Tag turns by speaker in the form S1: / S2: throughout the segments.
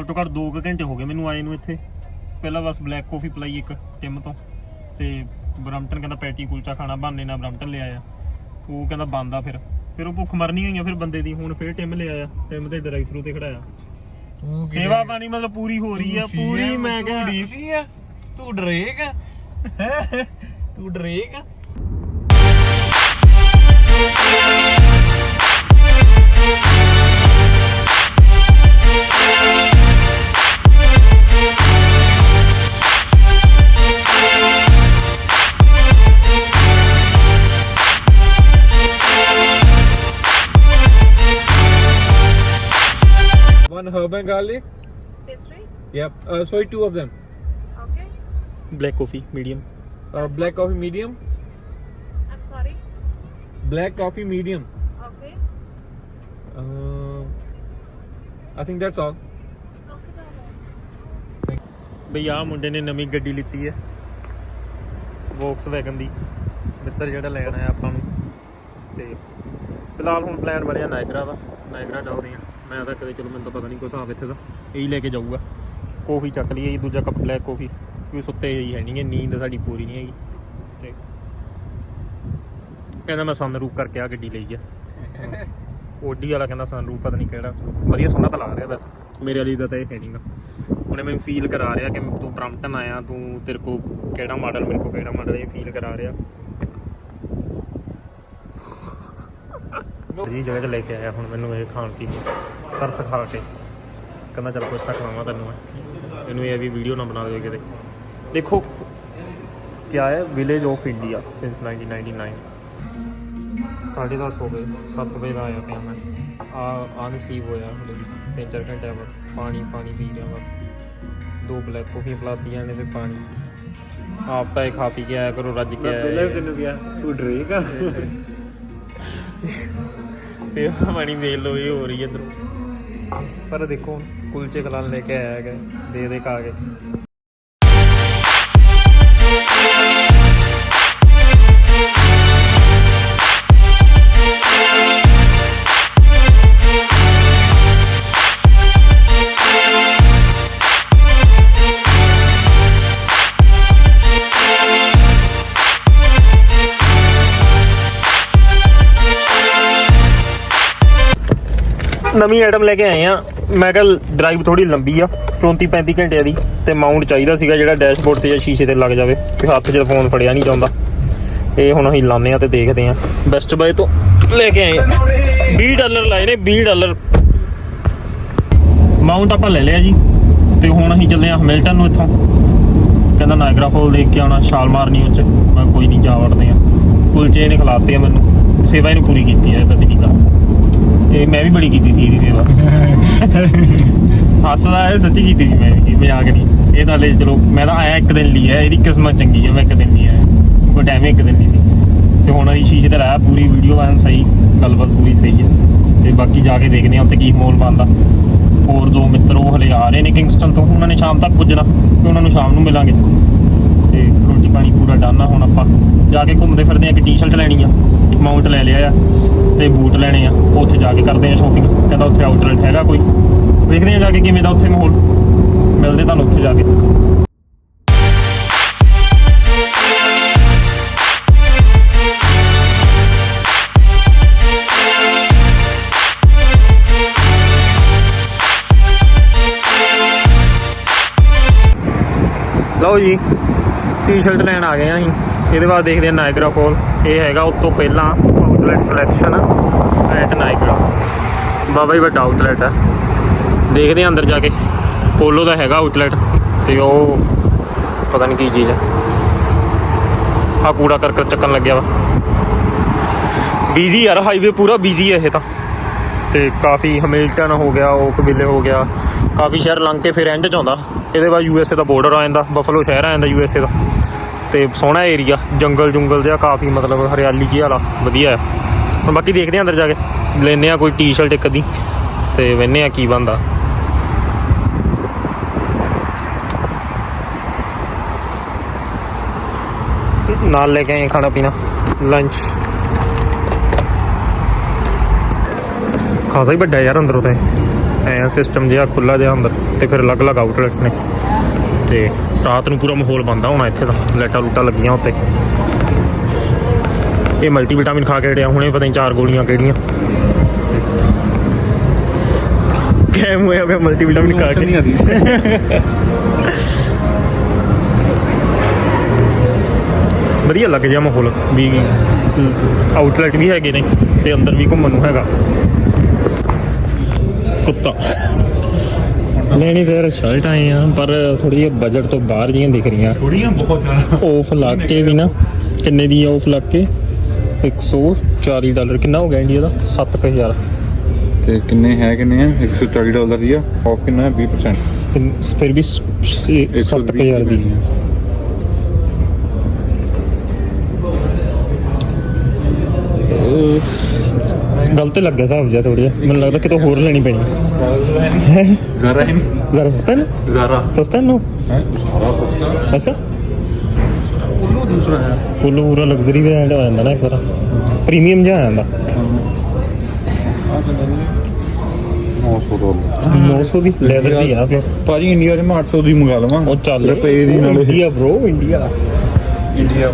S1: ਘੱਟੋ ਘੱਟ 2 ਘੰਟੇ ਹੋ ਗਏ ਮੈਨੂੰ ਆਏ ਨੂੰ ਇੱਥੇ। ਪਹਿਲਾਂ ਬਸ ਬਲੈਕ ਕਾਫੀ ਪਲਾਈ ਇੱਕ ਟਿਮ ਤੋਂ ਤੇ ਬਰਮਟਨ ਕਹਿੰਦਾ ਪੈਟੀ ਕੁਲਚਾ ਖਾਣਾ ਬਹਾਨੇ ਨਾਲ ਬਰਮਟਨ ਲਿਆ ਆ ਉਹ ਕਹਿੰਦਾ ਬੰਦ ਫਿਰ। ਫਿਰ ਉਹ ਭੁੱਖ ਮਰਨੀ ਹੋਈ ਆ ਫਿਰ ਬੰਦੇ ਦੀ ਹੁਣ ਫਿਰ ਟਿਮ ਲਿਆ ਆ ਟਿਮ ਤੇ ਡਰਾਈਵ ਥਰੂ ਤੇ ਖੜਾਇਆ।
S2: ਤੂੰ
S1: ਸੇਵਾ ਪਾਣੀ ਮਤਲਬ ਪੂਰੀ ਹੋ ਰਹੀ ਆ ਪੂਰੀ ਮੈਂ
S2: ਤੂੰ ਡੀਸੀ ਆ? ਤੂੰ ਡਰੇਕ ਆ? ਹੈਂ? ਤੂੰ ਡਰੇਕ ਆ? One garlic.
S3: Pastry?
S2: Yep. Uh, sorry, two of them.
S3: Okay.
S1: Black coffee medium
S2: Uh, black coffee medium.
S3: I'm sorry.
S2: Black coffee medium.
S3: Okay.
S2: Uh, I think that's all.
S3: Okay, darling.
S1: ਬਈ ਆਹ ਮੁੰਡੇ ਨੇ ਨਵੀਂ ਗੱਡੀ ਲਿੱਤੀ ਹੈ wagon ਦੀ ਮਿੱਤਰ ਜਿਹੜਾ ਲੈਣ ਆਇਆ ਆਪਾਂ ਨੂੰ ਤੇ ਫਿਲਹਾਲ ਹੁਣ ਪਲਾਨ ਬਣਿਆ ਨਾਇਗਰਾ ਦਾ ਨਾਇਗਰਾ ਚੱਲਦੇ ਆ ਮੈਂ ਤਾਂ ਕਦੇ, ਚਲੋ ਮੈਨੂੰ ਤਾਂ ਪਤਾ ਨਹੀਂ ਕੋਈ ਹਿਸਾਬ ਇੱਥੇ ਦਾ। ਇਹੀ ਲੈ ਕੇ ਜਾਊਗਾ। ਕੌਫੀ ਚੱਕ ਲਈ ਜੀ ਦੂਜਾ ਕੱਪ ਬਲੈਕ ਕੌਫੀ ਕਿਉਂ ਸੁੱਤੇ ਹੀ ਹੈ ਨਹੀਂ ਨੀਂਦ ਸਾਡੀ ਪੂਰੀ ਨਹੀਂ ਹੈਗੀ। ਤੇ ਕਹਿੰਦਾ ਮੈਂ ਸਨਰੂਪ ਕਰਕੇ ਆ ਗੱਡੀ ਲਈ ਆ। ਓਡੀ ਵਾਲਾ ਕਹਿੰਦਾ ਸਨਰੂਪ ਪਤਾ ਨਹੀਂ ਕਿਹੜਾ। ਵਧੀਆ ਸੋਹਣਾ ਤਾਂ ਲੱਗ ਰਿਹਾ ਵੈਸੇ। ਮੇਰੇ ਵਾਲੀ ਦਾ ਤਾਂ ਇਹ ਹੈ ਨਹੀਂਗਾ ਉਹਨੇ ਮੈਨੂੰ ਫੀਲ ਕਰਾ ਰਿਹਾ ਕਿ ਤੂੰ ਬ੍ਰਮਟਨ ਆਇਆ, ਤੂੰ ਤੇਰੇ ਕੋ ਕਿਹੜਾ ਮਾਡਲ ਮੇਰੇ ਕੋ ਕਿਹੜਾ ਮਾਡਲ ਇਹ ਫੀਲ ਕਰਾ ਰਿਹਾ। ਜੀ ਜਗ੍ਹਾ 'ਚ ਲੈ ਕੇ ਆਇਆ ਹੁਣ ਮੈਨੂੰ ਇਹ ਖਾਣ ਪੀਣ ਨੂੰ। ਤਰਸ ਖਾ ਕੇ। ਕਹਿੰਦਾ ਚੱਲ ਕੁਛ ਤਾਂ ਖਵਾਵਾਂ ਤੈਨੂੰ ਮੈਂ। ਇਹਨੂੰ ਇਹ ਵੀ ਵੀਡੀਓ ਨਾ ਬਣਾ ਦਿਓ ਕਿਤੇ। ਦੇਖੋ ਕਿਆ ਹੈ ਵਿਲੇਜ ਆਫ ਇੰਡੀਆ ਸਿੰਸ 1999 ਸਾਢੇ ਦਸ ਹੋ ਗਏ 7 ਵਜੇ ਦਾ ਆਇਆ ਪਿਆ ਮੈਂ। ਆ ਅਨਸੀਵ ਹੋਇਆ ਤਿੰਨ ਚਾਰ ਘੰਟੇ ਬਾਅਦ ਪਾਣੀ ਪਾਣੀ ਪੀ ਰਿਹਾ ਬਸ। ਦੋ ਬਲੈਕ ਕਾਫੀ ਪਲਾਤੀਆਂ ਨੇ ਤੇ ਪਾਣੀ। ਆਪ ਤਾਂ ਇਹ ਖਾ ਪੀ ਕੇ ਆਇਆ ਕਰੋ ਰੱਜ ਕੇ ਆਇਆ
S2: ਤੈਨੂੰ ਕਿਹਾ ਤੂੰ ਡਰੇਕ ਆ।
S1: ਤੇ ਪਾਣੀ ਵੇਖ ਲੋ ਇਹ ਹੋ ਰਹੀ ਹੈ ਇਧਰੋਂ। ਪਰ ਦੇਖੋ, ਕੁਲਚੇ ਕਲਾਨ ਲੈ ਕੇ ਆਇਆ ਹੈਗਾ, ਦੇ ਦੇ ਖਾ ਕੇ। ਨਵੀਂ ਆਈਟਮ ਲੈ ਕੇ ਆਏ ਆ ਮੈਂ ਕਿਹਾ ਡਰਾਈਵ ਥੋੜੀ ਲੰਬੀ ਆ 34 35 ਘੰਟਿਆਂ ਦੀ, ਤੇ ਮਾਊਂਟ ਚਾਹੀਦਾ ਸੀਗਾ ਜਿਹੜਾ ਡੈਸ਼ਬੋਰਡ ਤੇ ਜਾਂ ਸ਼ੀਸ਼ੇ ਤੇ ਲੱਗ ਜਾਵੇ, ਕਿ ਹੱਥ 'ਚ ਫੋਨ ਫੜਿਆ ਨਹੀਂ ਜਾਂਦਾ। ਇਹ ਹੁਣ ਅਸੀਂ ਲਾਉਂਦੇ ਆ ਤੇ ਦੇਖਦੇ ਆ ਬੈਸਟ ਬਾਏ ਤੋਂ ਲੈ ਕੇ ਆਏ ਆ। 20 ਡਾਲਰ ਲਾਏ ਨੇ 20 ਡਾਲਰ ਮਾਊਂਟ ਆਪਾਂ ਲੈ ਲਿਆ ਜੀ, ਤੇ ਹੁਣ ਅਸੀਂ ਚੱਲੇ ਆ ਹਮਿਲਟਨ ਨੂੰ ਇੱਥੋਂ। ਕਹਿੰਦਾ ਨਾਇਗਰਾ ਫਾਲ ਦੇਖ ਕੇ ਆਉਣਾ, ਛਾਲ ਮਾਰਨੀ ਉੱਚ ਮੈਂ ਕੋਈ ਨਹੀਂ, ਜਾ ਵੜਦੇ ਆ ਕੁਲਚੇ ਨੇ ਖਿਲਾਤੇ ਆ ਮੈਨੂੰ। ਸੇਵਾ ਇਹਨੂੰ ਪੂਰੀ ਕੀਤੀ ਹੈ ਕਦੀ ਨਹੀਂ ਕਹਾ ਇਹ ਮੈਂ ਵੀ ਬੜੀ ਕੀਤੀ ਸੀ ਇਹਦੀ ਸੇਵਾ। ਹੱਸਦਾ ਹੈ, ਸੱਚੀ ਕੀਤੀ ਸੀ ਮੈਂ ਵੀ, ਮਜ਼ਾਕ ਨਹੀਂ। ਇਹ ਤਾਂ ਹਲੇ ਚਲੋ, ਮੈਂ ਤਾਂ ਆਇਆ ਇੱਕ ਦਿਨ ਲਈ ਹੈ, ਇਹਦੀ ਕਿਸਮਤ ਚੰਗੀ ਹੈ, ਮੈਂ ਇੱਕ ਦਿਨ ਲਈ ਆਇਆ। ਕੋਈ ਟਾਈਮ ਇੱਕ ਦਿਨ ਲਈ ਸੀ। ਤੇ ਹੁਣ ਅਸੀਂ ਸ਼ੀਸ਼ੇ ਤੇ ਲਾਇਆ, ਪੂਰੀ ਵੀਡੀਓ ਐਨ ਸਹੀ, ਗੱਲਬਾਤ ਪੂਰੀ ਸਹੀ ਹੈ। ਤੇ ਬਾਕੀ ਜਾ ਕੇ ਦੇਖਦੇ ਹਾਂ ਉੱਥੇ ਕੀ ਮੋਲ ਬਣਦਾ। ਹੋਰ ਦੋ ਮਿੱਤਰ ਉਹ ਹਲੇ ਆ ਰਹੇ ਨੇ ਕਿੰਗਸਟਨ ਤੋਂ, ਉਹਨਾਂ ਨੇ ਸ਼ਾਮ ਤੱਕ ਪੁੱਜਣਾ, ਤੇ ਉਹਨਾਂ ਨੂੰ ਸ਼ਾਮ ਨੂੰ ਮਿਲਾਂਗੇ। ਪਾਣੀ ਪੂਰਾ ਡਨ ਆ ਹੁਣ ਆਪਾਂ। ਜਾ ਕੇ ਘੁੰਮਦੇ ਫਿਰਦੇ ਆ ਕਿ ਟੀ-ਸ਼ਰਟ ਲੈਣੀ ਆ ਮਾਊਂਟ ਲੈ ਲਿਆ ਆ, ਤੇ ਬੂਟ ਲੈਣੇ ਆ, ਉੱਥੇ ਜਾ ਕੇ ਕਰਦੇ ਆ ਸ਼ਾਪਿੰਗ ਕਹਿੰਦਾ ਉੱਥੇ ਆਊਟਲੈਟ ਹੈਗਾ ਕੋਈ। ਵੇਖਦੇ ਆ ਜਾ ਕੇ ਕਿਵੇਂ ਦਾ ਉੱਥੇ ਮਾਹੌਲ। ਮਿਲਦੇ ਤੁਹਾਨੂੰ ਉੱਥੇ ਜਾ ਕੇ। ਲਓ ਜੀ। ਟੀ-ਸ਼ਰਟ ਲੈਣ ਆ ਗਏ ਆ ਅਸੀਂ ਇਹਦੇ ਬਾਅਦ ਦੇਖਦੇ ਆ ਨਾਇਗਰਾ ਫਾਲ ਇਹ ਹੈਗਾ ਉਸ ਤੋਂ ਪਹਿਲਾਂ outlet collection at Niagara Baba ji ਵੱਡਾ ਆਊਟਲੈਟ ਹੈ ਦੇਖਦੇ ਆ ਅੰਦਰ ਜਾ ਕੇ। ਪੋਲੋ ਦਾ ਹੈਗਾ ਆਊਟਲੈਟ ਤੇ ਉਹ ਪਤਾ ਨਹੀਂ ਕੀ ਚੀਜ਼ ਹੈ ਆ ਕੂੜਾ ਕਰਕਟ ਚੱਕਣ ਲੱਗਿਆ ਵਾ। ਬੀਜ਼ੀ ਯਾਰ ਹਾਈਵੇ ਪੂਰਾ ਬੀਜ਼ੀ ਹੈ ਇਹ ਤਾਂ। ਤੇ ਕਾਫੀ ਹਮਿਲਟਨ ਹੋ ਗਿਆ ਓਕਵਿਲੇ ਹੋ ਗਿਆ। ਕਾਫੀ ਸ਼ਹਿਰ ਲੰਘ ਕੇ ਫਿਰ ਐਂਡ ਚ ਆਉਂਦਾ। ਇਹਦੇ ਬਾਅਦ ਯੂਐਸਏ ਦਾ ਬਾਰਡਰ ਆ ਜਾਂਦਾ ਬਫਲੋ ਸ਼ਹਿਰ ਆ ਜਾਂਦਾ ਯੂਐਸਏ ਦਾ। ਤੇ ਸੋਹਣਾ ਏਰੀਆ ਜੰਗਲ ਜੁੰਗਲ ਜਿਹਾ ਕਾਫੀ ਮਤਲਬ ਹਰਿਆਲੀ ਜੀ ਵਾਲਾ, ਵਧੀਆ ਹੈ ਹੁਣ ਬਾਕੀ ਦੇਖਦੇ ਆ ਅੰਦਰ ਜਾ ਕੇ ਲੈਨੇ ਆ ਕੋਈ ਟੀ-ਸ਼ਰਟ ਇੱਕ ਅੱਧੀ, ਤੇ ਵੇਨੇ ਆ ਕੀ ਬੰਦਾ ਨਾਲ ਲੈ ਕੇ ਆਏ ਖਾਣਾ ਪੀਣਾ ਲੰਚ ਖਾਸਾ ਹੀ ਵੱਡਾ ਯਾਰ ਅੰਦਰੋਂ ਤੇ ਐ ਸਿਸਟਮ ਜਿਹਾ ਖੁੱਲਾ ਜਿਹਾ ਅੰਦਰ ਤੇ ਫਿਰ ਅਲੱਗ-ਅਲੱਗ ਆਊਟਲੈਟਸ ਨੇ। ਤੇ ਰਾਤ ਨੂੰ ਪੂਰਾ ਮਾਹੌਲ ਬੰਦਾ ਹੋਣਾ ਇੱਥੇ ਦਾ ਲਾਈਟਾਂ ਲੂਟਾਂ ਲੱਗੀਆਂ ਉੱਤੇ। ਇਹ ਮਲਟੀ ਵਿਟਾਮਿਨ ਖਾ ਕੇ ਹਟਿਆ ਹੁਣੇ ਪਤਾ ਨਹੀਂ ਚਾਰ ਗੋਲੀਆਂ ਕਿਹੜੀਆਂ। ਕੈਮ ਹੋਇਆ ਪਿਆ ਮਲਟੀ ਵਿਟਾਮਿਨ ਖਾ ਕੇ।
S2: ਨਹੀਂ ਅਸੀਂ
S1: ਵਧੀਆ ਲੱਗ ਗਿਆ ਮਾਹੌਲ ਵੀ। ਆਊਟਲੈਟ ਵੀ ਹੈਗੇ ਨੇ ਤੇ ਅੰਦਰ ਵੀ ਘੁੰਮਣ ਨੂੰ ਹੈਗਾ। ਕੁੱਤਾ। ਲੈਣੀ ਫੇਰ ਸ਼ਰਟ ਆਏ ਆ ਪਰ ਥੋੜੀ ਜਿਹੀ ਬਜਟ ਤੋਂ ਬਾਹਰ ਜੀਆਂ ਦਿਖ ਰਹੀਆਂ।
S2: ਥੋੜੀਆਂ ਬਹੁਤ ਜ਼ਿਆਦਾ।
S1: ਆਫ ਲਾ ਕੇ ਵੀ ਨਾ ਕਿੰਨੇ ਦੀ ਆ ਆਫ ਲਾ ਕੇ? 140 ਡਾਲਰ ਕਿੰਨਾ ਹੋ ਗਿਆ ਇੰਡੀਆ ਦਾ? 7000
S2: ਤੇ ਕਿੰਨੇ ਹੈ ਕਿੰਨੇ ਆ? 140 ਡਾਲਰ ਦੀ ਆ ਆਫ ਕਿੰਨਾ ਹੈ? 20%
S1: ਫਿਰ ਵੀ 7000 ਦੀ। ਗਲਤ ਲੱਗਿਆ ਹਿਸਾਬ ਜਿਹਾ ਥੋੜਾ ਜਿਹਾ। ਮੈਨੂੰ ਲੱਗਦਾ ਕਿਤੋਂ ਹੋਰ ਲੈਣੀ ਪੈਣੀ।
S2: ਜ਼ਰਾ ਹੀ
S1: ਜ਼ਰਾ ਸਸਤਾ ਨਾ?
S2: ਜ਼ਰਾ।
S1: ਸਸਤਾ ਨਾ
S2: ਹੈ? ਸਾਰਾ ਕੁਝ
S1: ਅੱਛਾ।
S2: ਉਹਨੂੰ ਦੂਸਰਾ ਹੈ।
S1: ਫੁੱਲ ਪੂਰਾ ਲਗਜ਼ਰੀ ਬ੍ਰਾਂਡ ਆ ਜਾਂਦਾ ਨਾ ਇੱਕ ਤਰ੍ਹਾਂ ਪ੍ਰੀਮੀਅਮ ਜਿਹਾ ਆ ਜਾਂਦਾ।
S2: ਆ ਕਿੰਨੇ 900 ਡਾਲਰ
S1: 900 ਦੀ? ਲੈਦਰ ਦੀ ਆ ਫਿਰ।
S2: ਭਾਜੀ ਇੰਡੀਆ 'ਚ ਮੈਂ 800 ਦੀ ਮੰਗਾ ਲਵਾਂ।
S1: ਉਹ ਚੱਲ।
S2: ਰੁਪਏ ਦੀ ਨਾਲੇ।
S1: India bro India.
S2: ਇੰਡੀਆ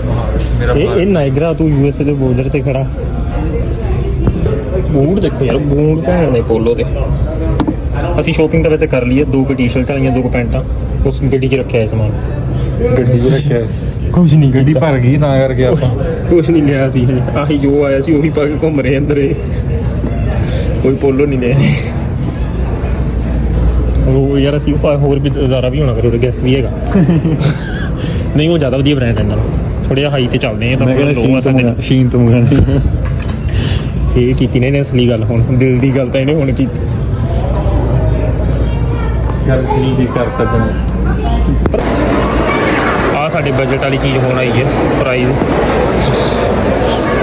S2: ਮੇਰਾ
S1: ਇਹ ਇਹ ਨਾਇਗਰਾ ਤੂੰ ਯੂਐਸਏ ਦੇ ਬਾਰਡਰ ਤੇ ਖੜਾ। ਬੂਟ ਦੇਖੋ ਯਾਰ ਬੂਟ ਭੈਣ ਦੇ ਪੋਲੋ ਦੇ ਅਸੀਂ ਸ਼ੋਪਿੰਗ ਤਾਂ ਵੈਸੇ ਕਰ ਲਈ ਹੈ ਦੋ ਕੁ ਟੀ-ਸ਼ਰਟਾਂ ਆਈਆਂ ਦੋ ਕੁ ਪੈਂਟਾਂ ਉਸ ਗੱਡੀ 'ਚ ਰੱਖਿਆ ਹੈ ਸਮਾਨ।
S2: ਗੱਡੀ 'ਚ ਰੱਖਿਆ
S1: ਕੁਝ ਨਹੀਂ
S2: ਗੱਡੀ ਭਰ ਗਈ ਤਾਂ ਕਰਕੇ ਆਪਾਂ।
S1: ਕੁਝ ਨਹੀਂ ਲਿਆ ਸੀ। ਆਹੀ ਜੋ ਆਇਆ ਸੀ ਉਹੀ ਪਾ ਕੇ ਘੁੰਮ ਰਹੇ ਅੰਦਰ ਕੋਈ ਪੋਲੋ ਨਹੀਂ ਲਿਆ। ਉਹ ਯਾਰ ਅਸੀਂ ਉਹ ਹੋਰ ਵੀ ਜ਼ਿਆਦਾ ਵੀ ਹੋਣਾ ਉਹਦੇ ਗੈਸ ਵੀ ਹੈਗਾ। ਨਹੀਂ ਉਹ ਜ਼ਿਆਦਾ ਵਧੀਆ ਬ੍ਰਾਂਡ ਹੈ ਦਾ। ਥੋੜਾ ਹਾਈ ਤੇ ਚੱਲਦੇ ਆ ਤਾਂ low ਆ
S2: ਸ਼ੀਨ ਤੋਂ
S1: ਸਾਡੇ
S2: ਮੰਗਾ ਸ਼ੀਨ ਤੋਂ ਮੰਗਾ
S1: ਇਹ ਕੀਤੀ ਨੇ ਇਹਨੇ ਅਸਲੀ ਗੱਲ ਹੁਣ ਦਿਲ ਦੀ ਗੱਲ ਤਾਂ ਇਹਨੇ ਹੁਣ ਕੀਤੀ।
S2: ਗੱਲ ਦੀ ਕਰ ਸਕਦੇ
S1: ਆ ਸਾਡੇ ਬਜਟ ਵਾਲੀ ਚੀਜ਼ ਹੋਣ ਆਈ ਹੈ ਪ੍ਰਾਈਸ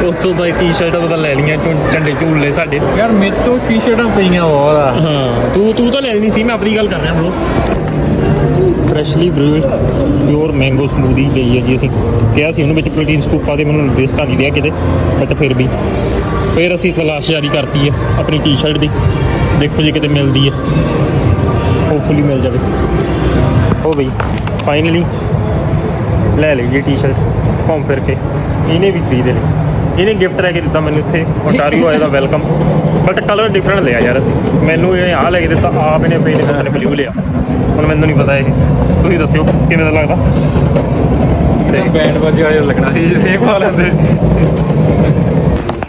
S1: ਉਸ ਤੋਂ ਬਾਅਦ ਟੀ-ਸ਼ਰਟਾਂ ਤਾਂ ਲੈ ਲਈਆਂ ਝੁੰ- ਝੰਡੇ ਝੂਲੇ ਸਾਡੇ।
S2: ਯਾਰ ਮੇਰੇ ਤੋਂ ਟੀ-ਸ਼ਰਟਾਂ ਪਈਆਂ ਬਹੁਤ ਆ।
S1: ਹਾਂ ਤੂੰ ਤੂੰ ਤਾਂ ਲੈਣੀ ਸੀ ਮੈਂ ਆਪਣੀ ਗੱਲ ਕਰ ਰਿਹਾ bro freshly brewed pure mango smoothie ਲਈ ਹੈ ਜੀ ਅਸੀਂ। ਕਿਹਾ ਸੀ ਉਹਨੂੰ ਵਿੱਚ ਪ੍ਰੋਟੀਨ ਸਕੂਪ ਦੇ, ਮੈਨੂੰ ਨਿਰਦੇਸ਼ ਤਾਂ ਨਹੀਂ ਰਿਹਾ ਕਿਤੇ ਬਟ ਫਿਰ ਵੀ। ਫਿਰ ਅਸੀਂ ਤਲਾਸ਼ ਜਾਰੀ ਕਰਤੀ ਹੈ ਆਪਣੀ ਟੀ-ਸ਼ਰਟ ਦੀ। ਦੇਖੋ ਜੀ ਕਿਤੇ ਮਿਲਦੀ ਹੈ। ਹੋਪਫੁਲੀ ਮਿਲ ਜਾਵੇ। ਹੋ ਬਈ ਫਾਈਨਲੀ ਲੈ ਲਈ ਜੀ ਟੀ-ਸ਼ਰਟ ਘੁੰਮ ਫਿਰ ਕੇ। ਇਹਨੇ ਵੀ ਖਰੀਦ ਲਈ। ਇਹਨੇ ਗਿਫਟ ਲੈ ਕੇ ਦਿੱਤਾ ਮੈਨੂੰ ਇੱਥੇ। Ontario ਆਏ ਦਾ ਵੈਲਕਮ ਬਟ ਕਲਰ ਡਿਫਰੈਂਟ ਲਿਆ ਯਾਰ ਅਸੀਂ। ਮੈਨੂੰ ਇਹਨੇ ਆਹ ਲੈ ਕੇ ਦਿੱਤਾ, ਆਪ ਇਹਨੇ ਪੇ ਨੇ ਪਤਾ ਬਲੂ ਲਿਆ। ਹੁਣ ਮੈਨੂੰ ਨਹੀਂ ਪਤਾ ਇਹ। ਤੁਸੀਂ ਦੱਸਿਓ ਕਿਵੇਂ ਦਾ ਲੱਗਦਾ?
S2: ਤੇ ਬੈਂਡ ਬਾਜੇ ਵਾਲੇ ਲੱਗਣਾ ਸੀ ਜੇ ਸੇਮ ਪਾ ਲੈਂਦੇ।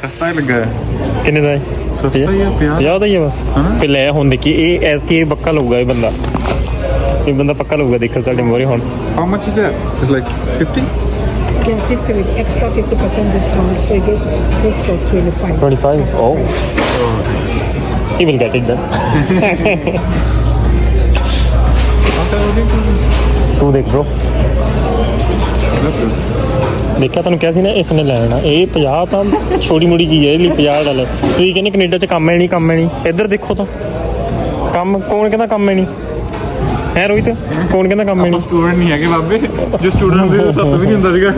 S2: ਸਸਤਾ ਹੀ ਲੱਗਾ।
S1: ਕਿੰਨੇ ਦਾ ਹੈ?
S2: ਸਸਤਾ ਹੀ ਆ 50
S1: 50 ਦਾ ਹੀ ਹੈ ਬਸ। ਤੇ ਲੈ ਹੁਣ ਦੇਖੀ ਇਹ ਐਸ ਕੀ ਪੱਕਾ ਲਊਗਾ ਇਹ ਬੰਦਾ। ਇਹ ਬੰਦਾ ਪੱਕਾ ਲਊਗਾ ਦੇਖੋ ਸਾਡੇ ਮੋਰੇ ਹੁਣ।
S2: How much is that? It's like 50?
S4: Yeah, 50 with extra 50% discount. So this this fits really fine.
S1: 25 oh. He will get it then ਤੂੰ ਦੇਖ bro ਦੇਖਿਆ ਤੈਨੂੰ ਕਿਹਾ ਸੀ ਨਾ ਇਸ ਨੇ ਲੈਣਾ। ਇਹ 50 ਤਾਂ ਛੋਟੀ ਮੋਟੀ ਚੀਜ਼ ਹੈ ਇਹ ਲਈ 50 ਡਾਲਰ ਤੁਸੀਂ ਕਹਿੰਦੇ ਕੈਨੇਡਾ 'ਚ ਕੰਮ ਹੈ ਨਹੀਂ ਕੰਮ ਹੈ ਨਹੀਂ। ਇੱਧਰ ਦੇਖੋ ਤਾਂ। ਕੰਮ ਕੌਣ ਕਹਿੰਦਾ ਕੰਮ ਹੈ ਨਹੀਂ? ਹੈ ਰੋਹਿਤ? ਕੌਣ ਕਹਿੰਦਾ ਕੰਮ ਹੈ ਨਹੀਂ?
S2: ਸਟੂਡੈਂਟ ਨਹੀਂ ਹੈਗੇ ਬਾਬੇ। ਜੋ ਸਟੂਡੈਂਟ ਦੇ ਸੱਤ ਵੀ ਨਹੀਂ ਹੁੰਦਾ ਸੀਗਾ।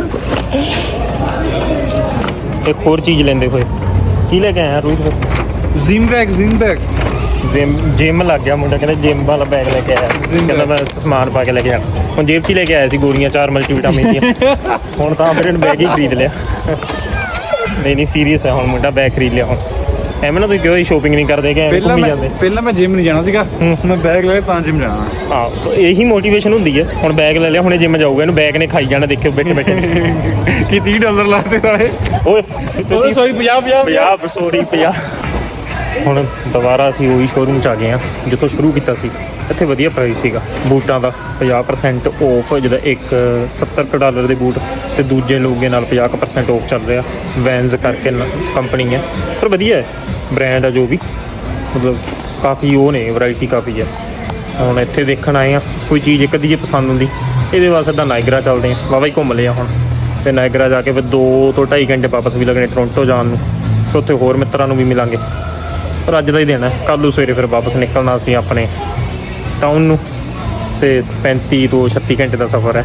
S1: ਇੱਕ ਹੋਰ ਚੀਜ਼ ਲੈਂਦੇ ਹੋਏ। ਕੀ ਲੈ ਕੇ ਆਇਆ Rohit
S2: gym bag gym bag
S1: gym gym ਲੱਗ ਗਿਆ ਮੁੰਡਾ ਕਹਿੰਦਾ ਜਿਮ ਵਾਲਾ ਬੈਗ ਲੈ ਕੇ ਆਇਆ। ਕਹਿੰਦਾ ਮੈਂ ਸਮਾਨ ਪਾ ਕੇ ਲੈ ਕੇ ਆਇਆ। ਹੁਣ ਜੇਬ 'ਚ ਹੀ ਲੈ ਕੇ ਆਇਆ ਸੀ ਗੋਲੀਆਂ ਚਾਰ ਮਲਟੀਵਿਟਾਮਿਨ ਦੀਆਂ। ਹੁਣ ਤਾਂ ਫਿਰ ਬੈਗ ਹੀ ਖਰੀਦ ਲਿਆ। ਨਹੀਂ ਨਹੀਂ ਸੀਰੀਅਸ ਹੈ ਹੁਣ ਮੁੰਡਾ ਬੈਗ ਖਰੀਦ ਲਿਆ ਹੁਣ। ਐਵੇਂ ਨਾ ਤੁਸੀਂ ਕਿਉਂ ਸ਼ੋਪਿੰਗ ਨਹੀਂ ਕਰਦੇ ਕਿ ਐਵੇਂ ਘੁੰਮੀ ਜਾਂਦੇ?
S2: ਪਹਿਲਾਂ ਮੈਂ ਜਿਮ ਨਹੀਂ ਜਾਣਾ ਸੀਗਾ। ਮੈਂ ਬੈਗ ਲੈ ਕੇ ਤਾਂ ਜਿਮ ਜਾਣਾ।
S1: ਹਾਂ ਇਹੀ ਮੋਟੀਵੇਸ਼ਨ ਹੁੰਦੀ ਹੈ। ਹੁਣ ਬੈਗ ਲੈ ਲਿਆ ਹੁਣੇ ਜਿਮ ਜਾਊਗਾ ਇਹਨੂੰ ਬੈਗ ਨੇ ਖਾਈ ਜਾਣਾ ਦੇਖਿਓ ਬੈਠੇ ਬੈਠੇ।
S2: ਕੀ 30 ਡਾਲਰ ਲਾਤੇ ਸਾਰੇ।
S1: ਓਏ
S2: ਓਏ ਸੌਰੀ 50 50
S1: 50 ਸੌਰੀ 50 ਹੁਣ ਦੁਬਾਰਾ ਅਸੀਂ ਉਹੀ ਸ਼ੋਰੂਮ ਚ ਆ ਗਏ ਆ ਜਿੱਥੋਂ ਸ਼ੁਰੂ ਕੀਤਾ ਸੀ। ਇੱਥੇ ਵਧੀਆ ਪ੍ਰਾਈਸ ਸੀਗਾ। ਬੂਟਾਂ ਦਾ 50% ਆਫ ਜਿਹਦਾ ਇੱਕ 70 ਕੁ ਡਾਲਰ ਦੇ ਬੂਟ ਤੇ ਦੂਜੇ ਲੋਗੇ ਨਾਲ 50% ਆਫ ਚੱਲ ਰਿਹਾ। ਵੈਨਸ ਕਰਕੇ ਕੰਪਨੀ ਹੈ। ਪਰ ਵਧੀਆ ਹੈ। ਬ੍ਰਾਂਡ ਆ ਜੋ ਵੀ। ਮਤਲਬ ਕਾਫੀ ਉਹ ਨੇ ਵੈਰਾਈਟੀ ਕਾਫੀ ਹੈ। ਹੁਣ ਇੱਥੇ ਦੇਖਣ ਆਏ ਆ ਕੋਈ ਚੀਜ਼ ਇੱਕ ਅੱਧੀ ਜੇ ਪਸੰਦ ਹੁੰਦੀ। ਇਹਦੇ ਵਾਸਤੇ ਤਾਂ ਨਾਇਗਰਾ ਚੱਲਦੇ ਆ ਵਾਵਾ ਹੀ ਘੁੰਮ ਲਿਆ ਹੁਣ। ਤੇ ਨਾਇਗਰਾ ਜਾ ਕੇ ਫਿਰ 2 ਤੋਂ 2.5 ਘੰਟੇ ਵਾਪਸ ਵੀ ਲੱਗਣੇ ਟੋਰਾਂਟੋ ਜਾਣ ਨੂੰ। ਤੇ ਉੱਥੇ ਹੋਰ ਮਿੱਤਰਾਂ ਨੂੰ ਵੀ ਮਿਲਾਂਗੇ। ਪਰ ਅੱਜ ਦਾ ਹੀ ਦਿਨ ਹੈ। ਕੱਲ੍ਹ ਨੂੰ ਸਵੇਰੇ ਫਿਰ ਵਾਪਸ ਨਿਕਲਣਾ ਸੀ ਆਪਣੇ ਟਾਊਨ ਨੂੰ ਤੇ 35 ਤੋਂ 36 ਘੰਟੇ ਦਾ ਸਫ਼ਰ ਹੈ।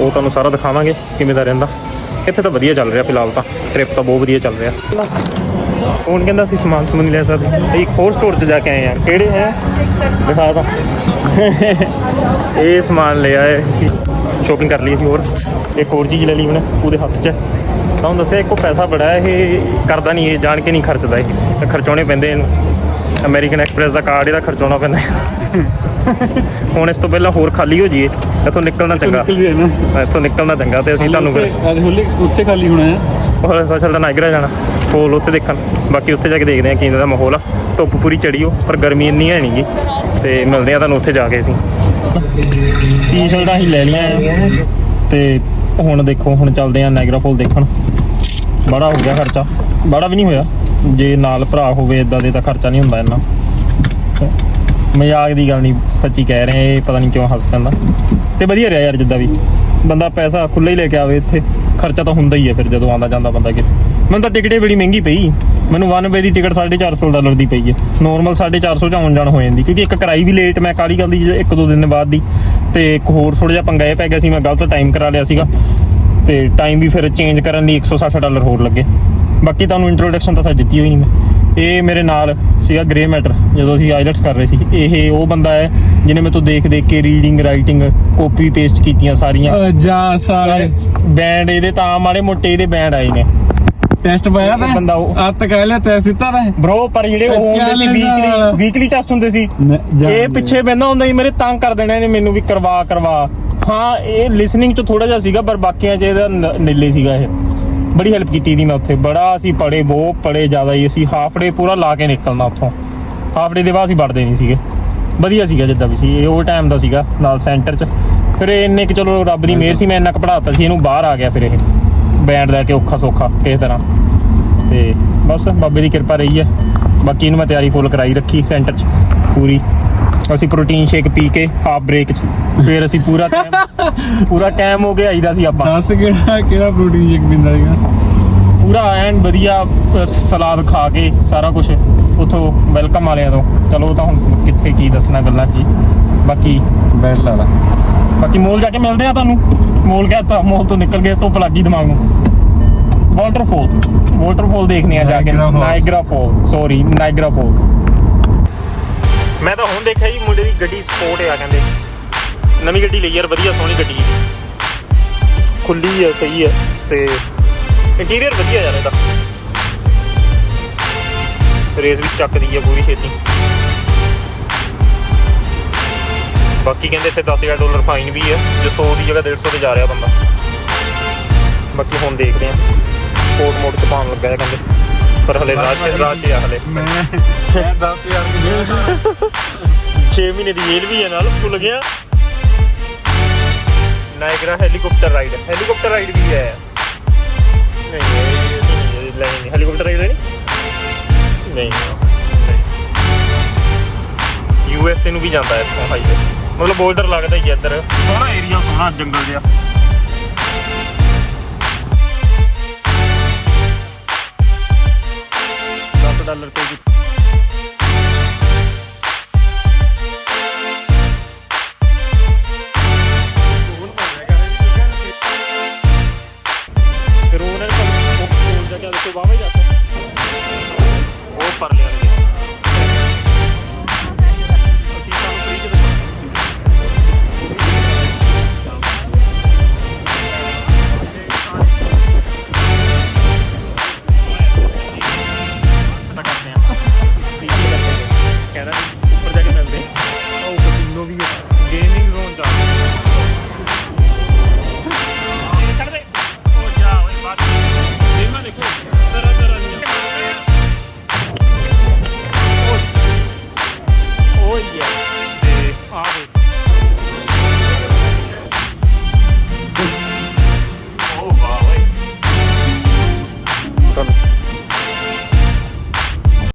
S1: ਉਹ ਤੁਹਾਨੂੰ ਸਾਰਾ ਦਿਖਾਵਾਂਗੇ ਕਿਵੇਂ ਦਾ ਰਹਿੰਦਾ। ਇੱਥੇ ਤਾਂ ਵਧੀਆ ਚੱਲ ਰਿਹਾ ਫਿਲਹਾਲ ਤਾਂ। ਟ੍ਰਿਪ ਤਾਂ ਬਹੁਤ ਵਧੀਆ ਚੱਲ ਰਿਹਾ। ਹੁਣ ਕਹਿੰਦਾ ਅਸੀਂ ਸਮਾਨ ਸਮੂਨ ਨਹੀਂ ਲੈ ਸਕਦੇ? ਅਸੀਂ ਇੱਕ ਹੋਰ ਸਟੋਰ 'ਚ ਜਾ ਕੇ ਆਏ ਆ ਕਿਹੜੇ ਹੈ? ਦਿਖਾ ਦਾਂ ਇਹ ਸਮਾਨ ਲਿਆ ਹੈ ਸ਼ੋਪਿੰਗ ਕਰ ਲਈ ਸੀ ਹੋਰ। ਇੱਕ ਹੋਰ ਚੀਜ਼ ਲੈ ਲਈ ਉਹਨੇ ਉਹਦੇ ਹੱਥ 'ਚ। ਤੁਹਾਨੂੰ ਦੱਸਿਆ ਇੱਕੋ ਪੈਸਾ ਬੜਾ ਇਹ ਕਰਦਾ ਨਹੀਂ ਇਹ ਜਾਣ ਕੇ ਨਹੀਂ ਖਰਚਦਾ ਇਹ। ਖਰਚਾਉਣੇ ਪੈਂਦੇ ਇਹਨੂੰ। ਅਮਰੀਕਨ ਐਕਸਪ੍ਰੈਸ ਦਾ ਕਾਰਡ ਇਹਦਾ ਖਰਚਾਉਣਾ ਪੈਂਦਾ। ਹੁਣ ਇਸ ਤੋਂ ਪਹਿਲਾਂ ਹੋਰ ਖਾਲੀ ਹੋ ਜਾਈਏ। ਇੱਥੋਂ ਨਿਕਲਣਾ ਚੰਗਾ। ਇੱਥੋਂ ਨਿਕਲਣਾ ਚੰਗਾ ਤੇ ਅਸੀਂ ਤੁਹਾਨੂੰ ਫਿਰ
S2: ਹੁੱਲੇ ਉੱਥੇ ਖਾਲੀ ਹੋਣਾ ਹੈ।
S1: ਉਹ ਸੋਸ਼ਲ ਦਾ ਨਾਇਗਰਾ ਜਾਣਾ। ਫੋਲ ਉੱਥੇ ਦੇਖਣ। ਬਾਕੀ ਉੱਥੇ ਜਾ ਕੇ ਦੇਖਦੇ ਆ ਕੀ ਦਾ ਮਾਹੌਲ ਆ। ਧੁੱਪ ਪੂਰੀ ਚੜੀ ਹੋ ਪਰ ਗਰਮੀ ਇੰਨੀ ਹੈ ਨਹੀਂਗੀ ਤੇ ਮਿਲਦੇ ਆ ਤੁਹਾਨੂੰ ਉੱਥੇ ਜਾ ਕੇ ਅਸੀਂ। ਟੀ-ਸ਼ਰਟਾਂ ਹੀ ਲੈ ਲਈਆਂ ਤੇ ਹੁਣ ਦੇਖੋ, ਹੁਣ ਚੱਲਦੇ ਆ ਨਾਇਗਰਾ ਫੋਲ ਦੇਖਣ। ਬੜਾ ਹੋ ਗਿਆ ਖਰਚਾ। ਬੜਾ ਵੀ ਨਹੀਂ ਹੋਇਆ। ਜੇ ਨਾਲ ਭਰਾ ਹੋਵੇ ਇਦਾਂ ਦੇ ਤਾਂ ਖਰਚਾ ਨਹੀਂ ਹੁੰਦਾ ਇੰਨਾ। ਮਜ਼ਾਕ ਦੀ ਗੱਲ ਨਹੀਂ, ਸੱਚੀ ਕਹਿ ਰਹੇ ਇਹ ਪਤਾ ਨਹੀਂ ਕਿਉਂ ਹੱਸ ਪੈਂਦਾ। ਤੇ ਵਧੀਆ ਰਿਹਾ ਯਾਰ ਜਿੱਦਾਂ ਵੀ। ਬੰਦਾ ਪੈਸਾ ਖੁੱਲ੍ਹਾ ਹੀ ਲੈ ਕੇ ਆਵੇ ਇੱਥੇ। ਖਰਚਾ ਤਾਂ ਹੁੰਦਾ ਹੀ ਹੈ ਫਿਰ ਜਦੋਂ ਆਉਂਦਾ ਜਾਂਦਾ ਬੰਦਾ ਕਿਤੇ। ਮੈਨੂੰ ਤਾਂ ਟਿਕਟੇ ਬੜੀ ਮਹਿੰਗੀ ਪਈ। ਮੈਨੂੰ 1 ਵੇ ਦੀ ਟਿਕਟ 450 ਡਾਲਰ ਦੀ ਪਈ ਹੈ। ਨੋਰਮਲ 450 ਚ ਆਉਣ ਜਾਣ ਹੋ ਜਾਂਦੀ ਕਿਉਂਕਿ ਇੱਕ ਕਰਾਈ ਵੀ ਲੇਟ ਮੈਂ ਕਾਲੀ ਗੱਲ ਦੀ ਜਿਹਦੇ ਇੱਕ ਦੋ ਦਿਨ ਬਾਅਦ ਦੀ ਤੇ ਇੱਕ ਹੋਰ ਥੋੜਾ ਜਿਹਾ ਪੰਗਾ ਇਹ ਪੈ ਗਿਆ ਸੀ ਮੈਂ ਗਲਤ ਟਾਈਮ ਕਰਾ ਲਿਆ ਸੀਗਾ। ਤੇ ਟਾਈਮ ਵੀ ਫਿਰ ਚੇਂਜ ਕਰਨ ਲਈ 160 ਡਾਲਰ ਹੋਰ ਲੱਗੇ। ਬਾਕੀ ਤੁਹਾਨੂੰ ਇੰਟਰੋਡਕਸ਼ਨ ਤਾਂ ਸੱਚ ਦਿੱਤੀ ਹੋਈ ਨਹੀਂ ਮੈਂ। ਇਹ ਮੇਰੇ ਨਾਲ ਸੀਗਾ ਗ੍ਰੇ ਮੈਟਰ ਜਦੋਂ ਅਸੀਂ ਆਈਲਟਸ ਕਰ ਰਹੇ ਸੀ। ਇਹ ਉਹ ਬੰਦਾ ਹੈ ਜਿਹਨੇ ਤੋਂ ਦੇਖ ਦੇਖ ਕੇ ਰੀਡਿੰਗ ਰਾਈਟਿੰਗ ਕਾਪੀ ਪੇਸਟ ਕੀਤੀਆਂ ਸਾਰੀਆਂ।
S2: ਜਾ ਸਾਰੇ।
S1: ਬੈਂਡ ਇਹਦੇ ਤਾਂ ਮਾੜੇ ਮੋਟੇ ਇਹਦੇ ਬੈਂਡ ਆਏ ਨੇ।
S2: ਟੈਸਟ ਪਾਇਆ ਤਾਂ।
S1: ਬੰਦਾ ਉਹ-
S2: ਅੱਜ ਤੱਕ ਆਇਆ ਟੈਸਟ ਦਿੱਤਾ ਤਾਂ।
S1: ਬ్రో ਪਰ ਜਿਹੜੇ ਉਹ ਹੁੰਦੇ ਸੀ ਵੀਕਲੀ। ਵੀਕਲੀ ਟੈਸਟ ਹੁੰਦੇ ਸੀ ਇਹ ਪਿੱਛੇ ਬੰਦਾ ਹੁੰਦਾ ਸੀ ਮੇਰੇ ਤੰਗ ਕਰ ਦੇਣਾ ਇਹਨੇ ਮੈਨੂੰ ਵੀ ਕਰਵਾ ਕਰਵਾ। ਹਾਂ ਇਹ ਲਿਸਨਿੰਗ ਚ ਥੋੜਾ ਜਿਹਾ ਸੀਗਾ ਪਰ ਬਾਕੀਆਂ ਚ ਇਹਦਾ ਨੀਲੇ ਸੀਗਾ ਇਹ। ਬੜੀ ਹੈਲਪ ਕੀਤੀ ਦੀ ਮੈਂ ਉੱਥੇ। ਬੜਾ ਅਸੀਂ ਪੜੇ ਬਹੁਤ ਪੜੇ ਜ਼ਿਆਦਾ ਹੀ। ਅਸੀਂ ਹਾਫ ਡੇ ਪੂਰਾ ਲਾ ਕੇ ਨਿਕਲਣਾ ਉੱਥੋਂ। ਹਾਫ ਡੇ ਦੇ ਬਾਅਦ ਅਸੀਂ ਵੜਦੇ ਨਹੀਂ ਸੀਗੇ। ਵਧੀਆ ਸੀਗਾ ਜਿੱਦਾਂ ਵੀ ਸੀ। ਇਹ ਉਹ ਟਾਈਮ ਦਾ ਸੀਗਾ ਨਾਲ ਸੈਂਟਰ ਚ। ਫਿਰ ਇੰਨੇ ਕਿ ਚਲੋ ਰੱਬ ਦੀ ਮਿਹਰ ਸੀ ਮੈਂ ਇੰਨਾ ਕੁ ਪੜਾਤਾ ਸੀ ਇਹਨੂੰ ਬਾਹਰ ਆ ਗਿਆ ਫਿਰ ਇਹ। ਬੈਂਡ ਲੈ ਕੇ ਔਖਾ ਸੌਖਾ ਕਿਸੇ ਤਰ੍ਹਾਂ। ਤੇ ਬਸ ਬਾਬੇ ਦੀ ਕਿਰਪਾ ਰਹੀ ਹੈ। ਬਾਕੀ ਇਹਨੂੰ ਮੈਂ ਤਿਆਰੀ ਫੁੱਲ ਕਰਾਈ ਰੱਖੀ ਸੈਂਟਰ 'ਚ ਪੂਰੀ। ਅਸੀਂ ਪ੍ਰੋਟੀਨ ਸ਼ੇਕ ਪੀ ਕੇ ਹਾਫ ਬ੍ਰੇਕ 'ਚ ਫਿਰ ਅਸੀਂ ਪੂਰਾ ਟਾਈਮ ਪੂਰਾ ਟਾਈਮ ਹੋ ਗਿਆ ਆਈਦਾ ਸੀ ਆਪਾਂ।
S2: ਦੱਸ ਕਿਹੜਾ ਕਿਹੜਾ ਪ੍ਰੋਟੀਨ ਸ਼ੇਕ ਪੀਂਦਾ ਹੈਗਾ
S1: ਪੂਰਾ ਐਨ ਵਧੀਆ ਸਲਾਦ ਖਾ ਕੇ ਸਾਰਾ ਕੁਝ ਉਥੋਂ ਵੈਲਕਮ ਵਾਲਿਆਂ ਤੋਂ। ਚਲੋ ਤਾਂ ਹੁਣ ਕਿੱਥੇ ਕੀ ਦੱਸਣਾ ਗੱਲਾਂ ਕੀ। ਬਾਕੀ
S2: ਬੈਠ ਲਾ ਲਾ।
S1: ਬਾਕੀ ਮੋਲ ਜਾ ਕੇ ਮਿਲਦੇ ਆ ਤੁਹਾਨੂੰ। ਮੋਲ ਗਿਆ ਤਾਂ ਮੋਲ ਤੋਂ ਨਿਕਲ ਗਏ ਧੁੱਪ ਲੱਗੀ ਦਿਮਾਗ ਨੂੰ। ਵਾਟਰਫਾਲ ਵਾਟਰਫਾਲ ਦੇਖਣੇ ਆ ਜਾ ਕੇ। Niagara fall sorry Niagara fall ਮੈਂ ਤਾਂ ਹੁਣ ਦੇਖਿਆ ਜੀ ਮੁੰਡੇ ਦੀ ਗੱਡੀ ਸਪੋਰਟ ਆ ਕਹਿੰਦੇ। ਨਵੀਂ ਗੱਡੀ ਲਈ ਯਾਰ ਵਧੀਆ ਸੋਹਣੀ ਗੱਡੀ। ਹੈ ਖੁੱਲੀ ਹੈ ਸਹੀ ਹੈ ਤੇ ਇੰਟੀਰੀਅਰ ਵਧੀਆ ਯਾਰ ਇਹਦਾ। ਰੇਸ ਵੀ ਚੱਕਦੀ ਹੈ ਪੂਰੀ ਛੇਤੀ। ਬਾਕੀ ਕਹਿੰਦੇ ਇੱਥੇ 10000 ਡਾਲਰ ਫਾਈਨ ਵੀ ਹੈ ਜੇ 100 ਦੀ ਜਗ੍ਹਾ 150 ਤੇ ਜਾ ਰਿਹਾ ਬੰਦਾ। ਬਾਕੀ ਹੁਣ ਦੇਖਦੇ ਆ ਕੋਟ ਮੋਡ ਚ ਪਾਉਣ ਲੱਗਾ ਹੈ ਕਹਿੰਦੇ। ਪਰ ਹਲੇ ਰਾਸ਼ ਰਾਸ਼ ਆ ਹਲੇ।
S2: ਮੈਂ ਮੈਂ 10000 ਦੀ
S1: 6 ਮਹੀਨੇ ਦੀ ਜੇਲ੍ਹ ਵੀ ਹੈ ਨਾਲ ਭੁੱਲ ਗਿਆ। Niagara helicopter ride helicopter ride ਵੀ ਹੈ। ਨਹੀਂ ਨਹੀਂ ਨਹੀਂ ਹੈਲੀਕਾਪਟਰ ਰਾਈਡ ਨਹੀਂ? ਯੂ ਐਸ ਏ ਨੂੰ ਵੀ ਜਾਂਦਾ ਹੈ ਹਾਈਵੇ ਮਤਲਬ ਬੋਲਡਰ ਲੱਗਦਾ ਹੀ ਹੈ ਇੱਧਰ ਸੋਹਣਾ ਏਰੀਆ ਸੋਹਣਾ ਜੰਗਲ ਜਿਹਾ ਦਸ ਡਾਲਰ ਪੇ